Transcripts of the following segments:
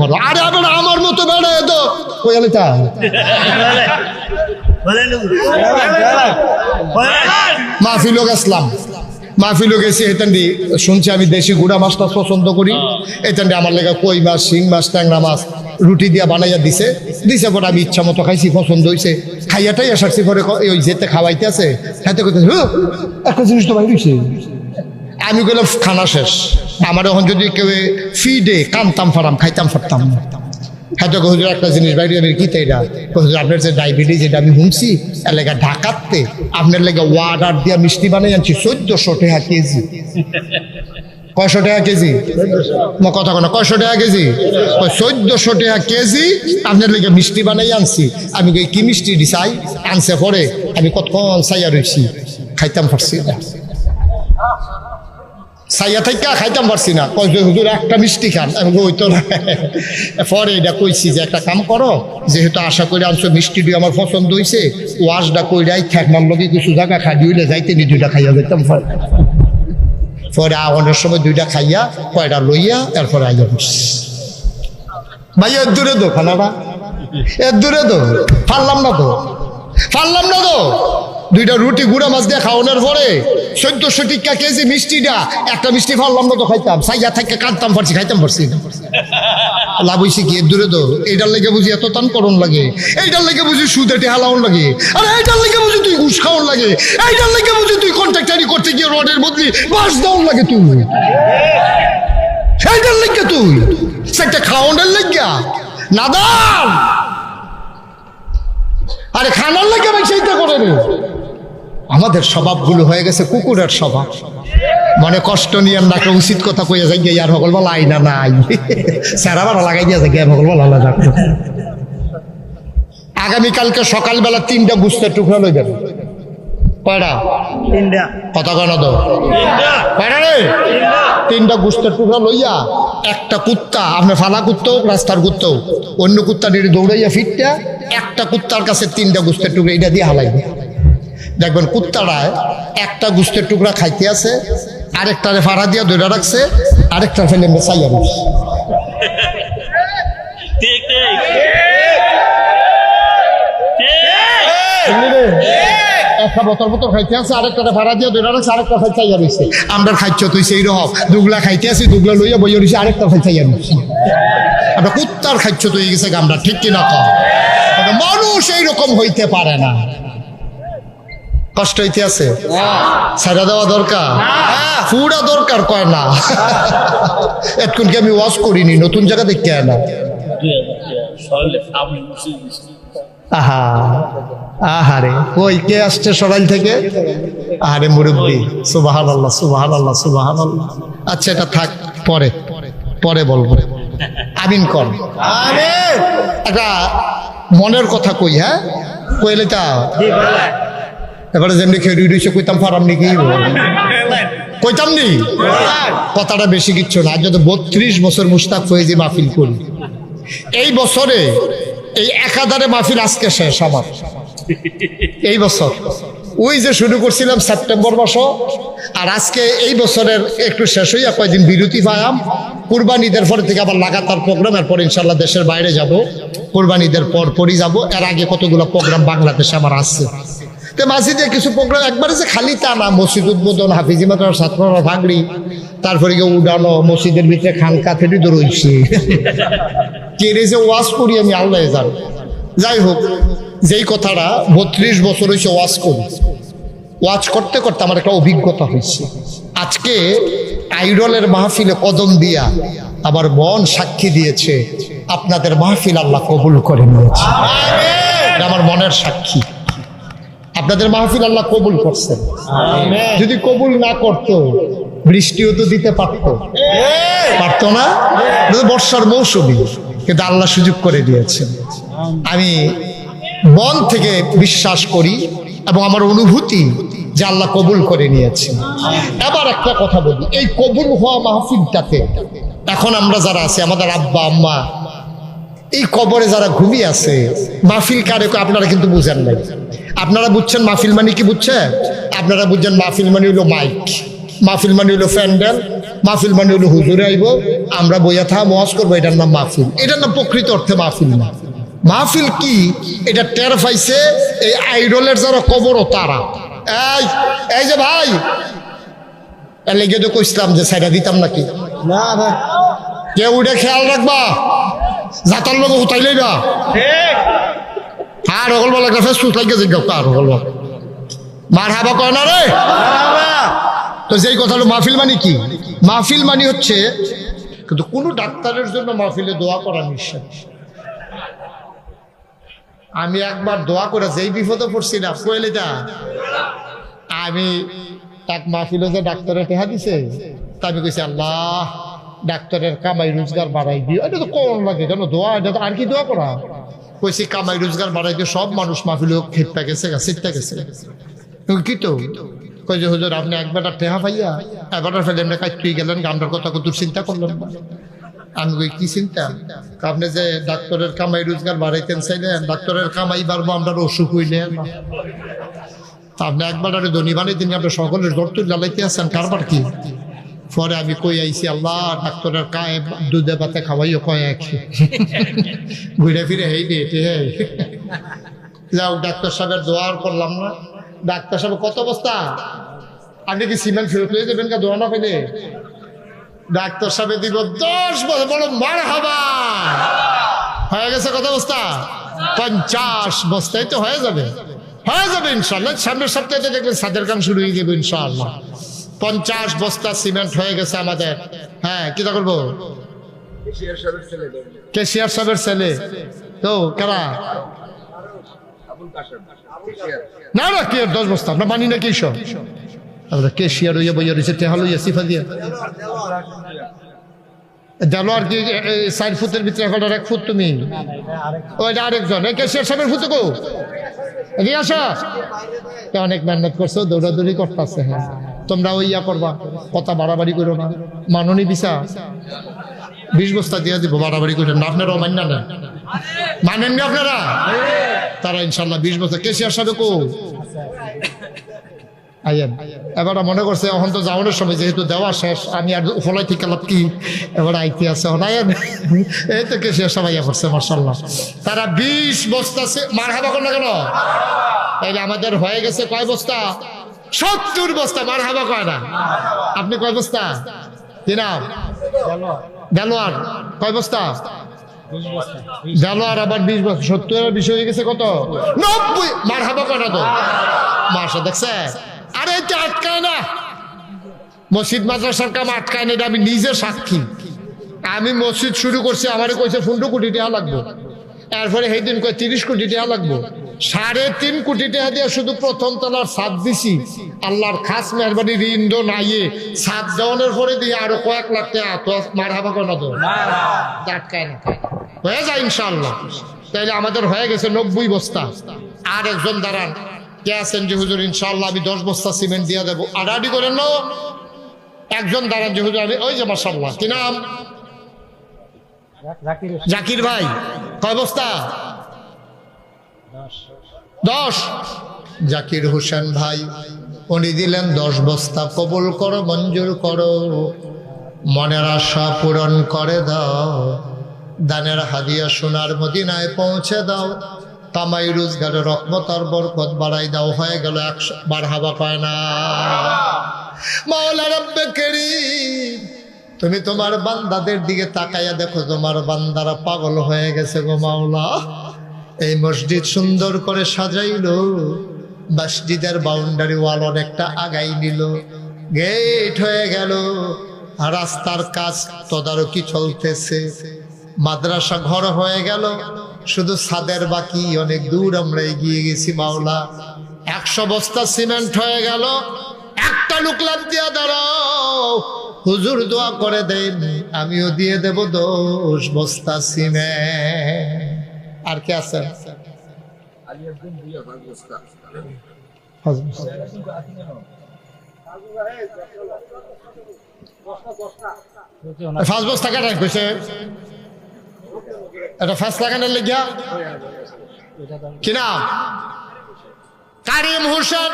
পারো আরে আবার আমার মতো বেড়ে তো গেছিলাম মাহফিলও গেছি এখান দিয়ে শুনছি আমি দেশি গুড়া মাছটা পছন্দ করি। দিয়ে আমার লেগে কই মাছ শিং মাছ ট্যাংরা মাছ রুটি দিয়া বানাইয়া দিছে। দিছে পরে আমি ইচ্ছা মতো খাইছি পছন্দ হয়েছে খাইয়াটাই আসারছি পরে ওই যেতে খাওয়াইতে আছে খাইতে করতে একটা জিনিস তো বাইরে। আমি গেলাম খানা শেষ। আমার এখন যদি কেউ ফিডে কানতাম ফারাম খাইতাম ফারতাম। হয়তো হুজুর একটা জিনিস বাইরে আমি কি তাইরা হুজুর আপনার যে ডায়াবেটিস এটা আমি শুনছি এলাকা ঢাকাতে আপনার লেগে ওয়ার্ডার দিয়া মিষ্টি বানাই আনছি চোদ্দশো টাকা কেজি। কয়শো টাকা কেজি? কথা কোনো কয়শো টাকা কেজি? চোদ্দশো টাকা কেজি আপনার লেগে মিষ্টি বানাই আনছি। আমি কি মিষ্টি দিছাই আনছে পরে। আমি কতক্ষণ চাইয়া রইছি খাইতাম পারছি না সাইয়া থেকে খাইতাম পারছি না। কয় হুজুর একটা মিষ্টি খান। আমি কই, ওই তো না। পরে এটা কইছি যে একটা কাম করো যেহেতু আশা করে আনছো দিয়ে আমার পছন্দ হয়েছে ওয়াশটা কইরাই ঠেকনাম লগে কিছু জায়গা খাই দিলে যাইতে নি দুইটা খাইয়া যেতাম পরে পরে আওয়ানোর সময় দুইটা খাইয়া কয়টা লইয়া এরপরে আইয়া ভাই এর দূরে দো খানাটা এর দূরে দো। পারলাম না তো? পারলাম না তো? দুইটা রুটি, গুঁড়া মাছ দিয়ে খাওয়ানোর পরে চোদ্দশো টিকা কেজি মিষ্টিটা, একটা মিষ্টি পারলাম না তো খাইতাম সাইয়া থেকে কাঁদতাম পারছি খাইতাম পারছি। লাভ হইছে কি? দূরে দো এইটার লেগে বুঝি এত টান করণ লাগে, এইটার লেগে বুঝি সুদে টেহালাউন লাগে, আরে এইটার লেগে বুঝি তুই ঘুষ খাওয়ান লাগে, এইটার লেগে বুঝি তুই কন্ট্রাক্টারি করতে গিয়ে রডের বদলি বাস দাউন লাগে তুই। সেইটার লেগে তুই, সেটা খাওয়ানোর লেগা নাদান আরে খানার লেগে আমি সেইটা করে রে। আমাদের স্বভাবগুলো হয়ে গেছে কুকুরের স্বভাব। মনে কষ্ট নিয়ে নাকে উচিত কথা কইয়া যাই গিয়ে আর সকল বলা আইনা নাই। স্যারা বারা লাগাই দিয়া যাই সকল বলা যাক আগামীকালকে সকালবেলা তিনটা গুস্তের টুকরা লইবেন কয়টা? তিনটা। কথা কেন তো? কয়টা রে? তিনটা গুস্তের টুকরা লইয়া একটা কুত্তা আপনি ফালা কুত্তা রাস্তার কুত্তা অন্য কুত্তা নিয়ে দৌড়াইয়া ফিরটা একটা কুত্তার কাছে তিনটা গুস্তের টুকরা এটা দিয়ে হালাইবে দেখবেন কুত্তাটা একটা গুস্তের টুকরা খাইতে আছে আরেকটারে ফাড়া দিয়া দৌড়া রাখছে আরেকটার ফেলে মেসাইয়া রাখছে একটা বোতল খাইতে আছে আরেকটা ভাড়া দিয়ে দুইটা রাখছে আরেকটা চাইয়া আমরা খাইছ তুই সেই রকম। দুগলা খাইতে আছি দুগলা লইয়া বইয়া রইছে আরেকটা চাইয়া আমরা কুত্তার খাইছ তুই গেছে ঠিক কিনা কম মানুষ এইরকম হইতে পারে না। কষ্ট হইতে আছে? ছাড়া দেওয়া দরকার? পুরা দরকার কয় না? এতক্ষণ কি আমি ওয়াশ করিনি? নতুন জায়গা দেখতে না। আহা আহারে কে আসছে সরাইল থেকে? আহারে মুরব্বী সুবাহান আল্লাহ সুবাহান আল্লাহ সুবাহান আল্লাহ আচ্ছা এটা থাক পরে পরে বলব। আমিন কর। একটা মনের কথা কই হ্যাঁ? কইলে তা এবারে যেমনি খেয়ে রইছে কইতাম পারাম নাকি? কইতাম নি? কথাটা বেশি কিচ্ছু না। যত বত্রিশ বছর মুস্তাক ফয়েজি মাহফিল করি, এই বছরে এই একাধারে মাহফিল আজকে শেষ আমার। এই বছর। ওই যে শুরু করছিলাম সেপ্টেম্বর মাস আর আজকে এই বছরের একটু শেষ হইয়া কয়েকদিন বিরতি পাইলাম কুরবান ঈদের পরে থেকে আবার লাগাতার প্রোগ্রাম এরপর ইনশাল্লাহ দেশের বাইরে যাব। কুরবান ঈদের পর পরই যাব। এর আগে কতগুলো প্রোগ্রাম বাংলাদেশে আমার আসছে তো মাসিদে কিছু প্রোগ্রাম একবারে যে খালি তা না, মসজিদ উদ্বোধন, হাফিজি মাতার ছাত্ররা ভাগড়ি, তারপরে গিয়ে উডানো, মসজিদের ভিতরে খানকা থেকে তো রয়েছে। কেড়ে যে ওয়াজ করি আমি, আল্লাহ জান। যাই হোক, যেই কথাটা বত্রিশ বছর হয়েছে ওয়াজ করি। ওয়াজ করতে করতে আমার একটা অভিজ্ঞতা হয়েছে। আজকে আইডলের মাহফিলে কদম দিয়া আমার মন সাক্ষী দিয়েছে, আপনাদের মাহফিল আল্লাহ কবুল করে নিয়েছে। আমার মনের সাক্ষী। আপনাদের মাহফিল আল্লাহ কবুল করছেন যদি কবুল না করতো বৃষ্টিও তো দিতে পারতো। পারতো না? বর্ষার মৌসুমি কিন্তু আল্লাহ সুযোগ করে দিয়েছেন। আমি মন থেকে বিশ্বাস করি এবং আমার অনুভূতি যে আল্লাহ কবুল করে নিয়েছেন। এবার একটা কথা বলি। এই কবুল হওয়া মাহফিলটাতে এখন আমরা যারা আছি আমাদের আব্বা আম্মা এই কবরে যারা ঘুমিয়ে আছে মাহফিল কারে আপনারা কিন্তু বুঝেন নাই। আপনারা বুঝছেন মাহফিল মানি কি বুঝছেন আপনারা বুঝছেন মাহফিল মানি হলো মাইক। মাহফিল মানি হলো প্যান্ডেল। মাহফিল মানি হলো হুজুরে আইব আমরা বইয়া থা মহাজ করব এটার নাম মাহফিল। এটার নাম প্রকৃত অর্থে মাহফিল না। মাহফিল কি? এটা টের পাইছে এই আইডলের যারা কবরও তারা। এই এই যে ভাই লেগে তো কইছিলাম যে সাইডা দিতাম নাকি? না ভাই কেউ উঠে খেয়াল রাখবা? যাতার লোক উঠাই লইবা আর হল বলা একটা ফেসবুক লাগে কার হল মার হাবা কয় না রে? তো যেই কথাটা মাহফিল মানে কি? মাহফিল মানে হচ্ছে, কিন্তু কোন ডাক্তারের জন্য মাহফিলে দোয়া করা নিঃশ্বাস আমি একবার দোয়া করে যেই বিপদে পড়ছি না কোয়েলিটা আমি এক মাহফিলে যে ডাক্তারের টেহা দিছে, তা আমি কইছি, আল্লাহ, ডাক্তারের কামাই রোজগার বাড়াই দিও। এটা তো কোন লাগে কেন দোয়া, এটা তো আর কি দোয়া করা? কইছি, কামাই রোজগার বাড়াইতে সব মানুষ মাহফিলে খেপটা গেছে সিটটা গেছে কি তো? কই যে, হুজুর, আপনি একবারটা টেহা পাইয়া একবারটা ফেলেন না কাটতেই গেলেন গামটার কথা কত চিন্তা করলেন আমি কই, কি চিন্তা? আপনি যে ডাক্তারের কামাই রোজগার বাড়াইতেন চাইলেন, ডাক্তারের কামাই বাড়বো, আমরা অসুখ হইলে আপনি একবার ধনী বানিয়ে দিন আপনি সকলের তুলে জ্বালাইতে আছেন, কারবার কি? পরে আমি কই আইছি, আল্লাহ, ডাক্তারের কায়ে দুধে পাতে খাওয়াইও, কয় এক ঘুরে ফিরে হেই রে এটি হে যাও, ডাক্তার সাহেবের দোয়ার করলাম না। ডাক্তার সাহেব, কত অবস্থা? আপনি কি সিমেন্ট ফেরত হয়ে যাবেন কা দোয়া না? পেলে ডাক্তার সাহেব দিব দশ বছর, বড় মার হাবা হয়ে গেছে কত বস্তা পঞ্চাশ বস্তায় তো হয়ে যাবে। হয়ে যাবে ইনশাল্লাহ। সামনের সপ্তাহে দেখবেন সাদের কাম শুরু হয়ে যাবে ইনশাল্লাহ। পঞ্চাশ বস্তা সিমেন্ট হয়ে গেছে আমাদের। হ্যাঁ কি করব? কেশিয়ার সাহেবের ছেলে তো। কারা? না না কে দশ বস্তা আমরা মানি না কি সব। আমরা কেশিয়ার হইয়া বইয়া রয়েছে টেহাল হইয়া সিফা দিয়া। দেলোয়ার কি এ- এ, চার ফুটের ভিতরে এখন এক ফুট তুমি? ওইটা আরেকজন। এই কেশিয়ার সাহেবের ফুট গো এদিকে আসো। অনেক মেহনত করছ দৌড়াদৌড়ি করতেছে হ্যাঁ। তোমরা ওই ইয়া করবা, কথা বাড়াবাড়ি করো না। মাননি দিছা বিশ বস্তা দিয়ে দিব, বাড়াবাড়ি করে না। আপনারা মান্য না। মানেননি আপনারা? তারা ইনশাল্লাহ বিশ বস্তা। কেশিয়ার সাহেব কো? আইয়েন। এবার মনে করছে, এখন তো যাওয়ানোর সময়, যেহেতু দেওয়া শেষ, আমি আর ফলাই থেকে লাভ কি? এবার আইতে আছে আইয়েন। এই তো কেসে সবাই ইয়া করছে মার্শাল্লাহ তারা বিশ বস্তা মার হাবা না কেন? তাইলে আমাদের হয়ে গেছে কয় বস্তা? সত্তর বস্তা মার হাবা কয় না? আপনি কয় বস্তা? কি নাম? দেলোয়ার কয় বস্তা? দেলোয়ার আবার বিশ বস্তা। সত্তরের বিষয় হয়ে গেছে কত? নব্বই। মার হাবা কয় না তো? মাসা দেখছে আরে এটা আটকায় না। মসজিদ মাদ্রাসার কাম আটকায় না আমি নিজে সাক্ষী। আমি মসজিদ শুরু করছি, আমারে কইছে পনেরো কোটি টাকা লাগবো। এরপরে সেই দিন কয়, তিরিশ কোটি টাকা লাগবো। সাড়ে তিন কোটি টাকা দিয়ে শুধু প্রথম তলার সাত দিছি। আল্লাহর খাস মেহরবানি ঋণ দো নাইয়ে সাত দেওয়ানোর পরে দিয়ে আরও কয়েক লাখ টাকা তো মার হাবা কোনো তো আটকায় না। হয়ে যায় ইনশাল্লাহ তাইলে আমাদের হয়ে গেছে নব্বই বস্তা। আর একজন দাঁড়ান। কে আছেন যে হুজুর? ইনশাল্লাহ আমি দশ বস্তা সিমেন্ট দিয়ে দেবো। আর আডি করেন না একজন দাঁড়ান যে হুজুর আমি ওই যে মাসাল্লাহ কি নাম? জাকির জাকির ভাই। কয় বস্তা? দশ। জাকির হোসেন ভাই, উনি দিলেন দশ বস্তা কবুল করো, মঞ্জুর করো। মনের আশা পূরণ করে দাও, দানের হাদিয়া সোনার মদিনায় পৌঁছে দাও। কামাই রোজগারের রকমতার বরকত বাড়াই দাও, হয়ে গেল একশো বার হাবা পায় না। মাওলা তুমি তোমার বান্দাদের দিকে তাকাইয়া দেখো, তোমার বান্দারা পাগল হয়ে গেছে গো মাওলা। এই মসজিদ সুন্দর করে সাজাইল। মসজিদের বাউন্ডারি ওয়াল অনেকটা আগাই নিল। গেট হয়ে গেল। রাস্তার কাজ তদারকি চলতেছে। মাদ্রাসা ঘর হয়ে গেল। শুধু ছাদের বাকি, অনেক দূর আমরা এগিয়ে গেছি মাওলা। একশো বস্তা সিমেন্ট হয়ে গেল। একটা লুকলাম দিয়া দাঁড়াও। হুজুর দোয়া করে দেন, আমিও দিয়ে দেব দোষ বস্তা সিমেন্ট। আর কে আছে? ফার্স্ট বস্তা। কাটাই কইছে এটা ফার্স্ট লাগানোর লেগিয়া? কি নাম? কারিম হোসেন।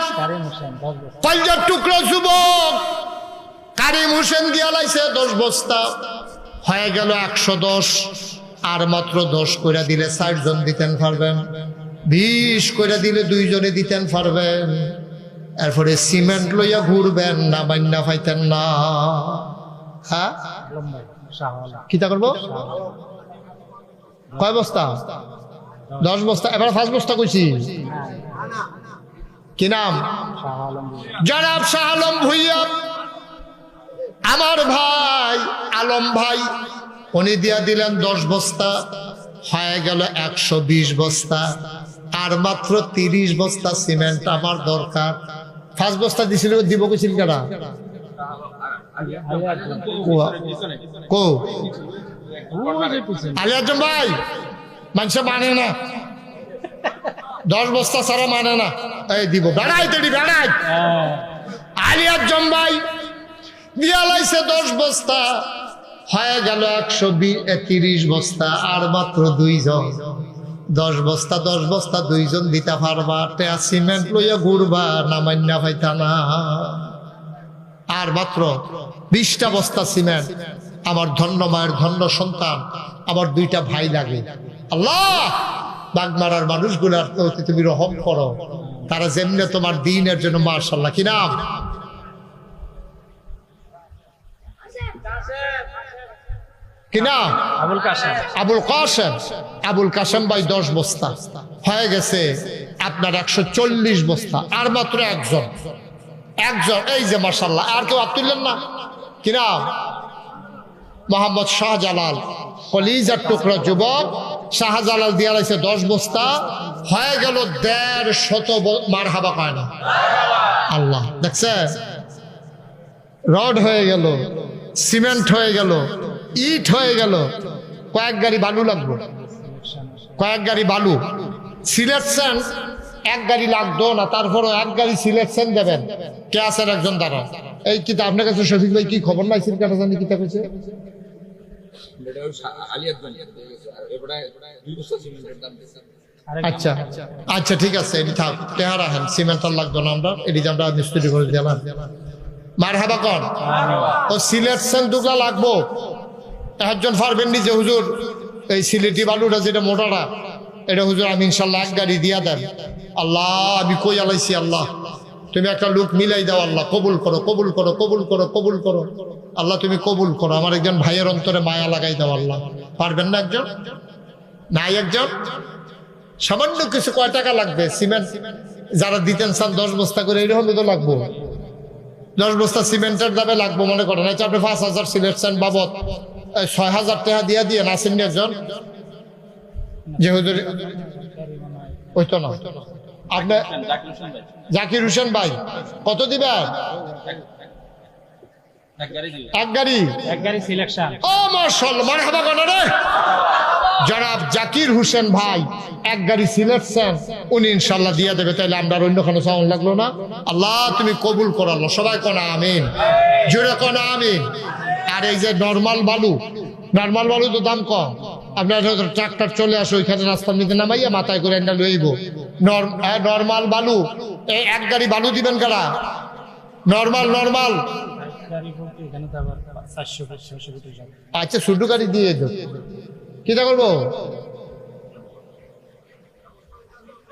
পাঞ্জাব টুকরো যুবক। কারিম হোসেন দিয়া লাইছে দশ বস্তা। হয়ে গেল একশো দশ। আর মাত্র দশ করে দিলে ষাট জন দিতেন পারবেন, বিশ করে দিলে দুইজনে দিতেন পারবেন। এরপরে সিমেন্ট লইয়া ঘুরবেন, না বান্যা পাইতেন না। হ্যাঁ? কিতা কয় বস্তা? দশ বস্তা। এবার পাঁচ বস্তা কইছি। কি নাম? জনাব শাহ আলম ভুইয়া আমার ভাই, আলম ভাই। উনি দিয়া দিলেন দশ বস্তা, হয়ে গেল একশো বিশ বস্তা। আর মাত্র তিরিশ বস্তা সিমেন্ট আমার দরকার। পাঁচ বস্তা দিছিল, দিব কইছিল কেনা ভাই না। বস্তা মানে না। দিব ভাই দশ বস্তা। হয়ে গেল একশো তিরিশ বস্তা, আর মাত্র দুইজন। দশ বস্তা দশ বস্তা, দুইজন দিতে পারবা। টেয়া সিমেন্ট লইয়া ঘুরবা, না মান্যা পাইতা না। আর মাত্র বিশটা বস্তা সিমেন্ট। আমার ধন্য মায়ের ধন্য সন্তান, আমার দুইটা ভাই লাগে। আল্লাহ! বাগমারার মানুষগুলার তুমি রহম করো। তারা যেমনি তোমার দিনের জন্য মার্শাল্লাহ কি নাম? কি নাম আবুল কাসেম আবুল কাসেম আবুল কাসেম ভাই দশ বস্তা। হয়ে গেছে আপনার একশো চল্লিশ বস্তা। আর মাত্র একজন। একজন এই যে মার্শাল্লাহ আর কেউ আর তুললেন না? কি নাম মোহাম্মদ শাহজালাল কলিজার টুকরা যুবক শাহজালাল দিয়া লাগছে দশ বস্তা। হয়ে গেল দেড় শত মার হাবা পায় না আল্লাহ দেখছে রড হয়ে গেল সিমেন্ট হয়ে গেল ইট হয়ে গেল। কয়েক গাড়ি বালু লাগবে। কয়েক গাড়ি বালু। সিলেকশন এক গাড়ি লাগতো না তারপরও এক গাড়ি সিলেকশন দেবেন। কে আছেন একজন দ্বারা? এই কিতা আপনার কাছে শফিক ভাই কি খবর নাই? সিলকাটা জানি কিতা কইছে? আচ্ছা আচ্ছা ঠিক আছে এটি থাক। টেহার আহেন সিমেন্ট আর লাগতো না আমরা। এটি আমরা মিস্ত্রি করে দিলাম। মার হাবা কর ও সিলেকশন দুগলা লাগবো। একজন পারবেন নি যে হুজুর, এই সিলেটি বালুটা যেটা মোটাটা, এটা হুজুর আমি ইনশাল্লাহ এক গাড়ি দিয়া দেন। আল্লাহ, আমি কই আলাইছি আল্লাহ? তুমি একটা লোক মিলাই দাও আল্লাহ, কবুল করো কবুল করো কবুল করো কবুল করো। আল্লাহ, তুমি কবুল করো, আমার একজন ভাইয়ের অন্তরে মায়া লাগাই দাও আল্লাহ। পারবেন না একজন? নাই একজন? সামান্য কিছু কয় টাকা লাগবে? সিমেন্ট যারা দিতেন চান দশ বস্তা করে এরকম তো লাগবো। দশ বস্তা সিমেন্টের দামে লাগবো, মনে করেন। আপনি পাঁচ হাজার সিলেকশন বাবদ ছয় হাজার টাকা দিয়া দিয়ে আসেননি একজন যে হুজুর ওই তো না। আপনি জাকির হোসেন ভাই কত জনাব জাকির হোসেন ভাই এক গাড়ি সিলেকশন উনি ইনশাল্লাহ দিয়ে দেবে। তাহলে আমরা আর অন্য কোনো সাউন্ড লাগল না। আল্লাহ তুমি কবুল করালো সবাই কোনা আমিন। জোরে কোনা আমিন। আর এই যে নর্মাল বালু নর্মাল বালু তো দাম কম। আপনার ট্রাক্টর চলে আসো, ওইখানে রাস্তার নিতে নামাইয়া মাথায় করে এটা লইব নর্মাল বালু, এই এক গাড়ি বালু দিবেন কারা? নর্মাল নর্মাল আচ্ছা ছোট গাড়ি দিয়ে কি করব?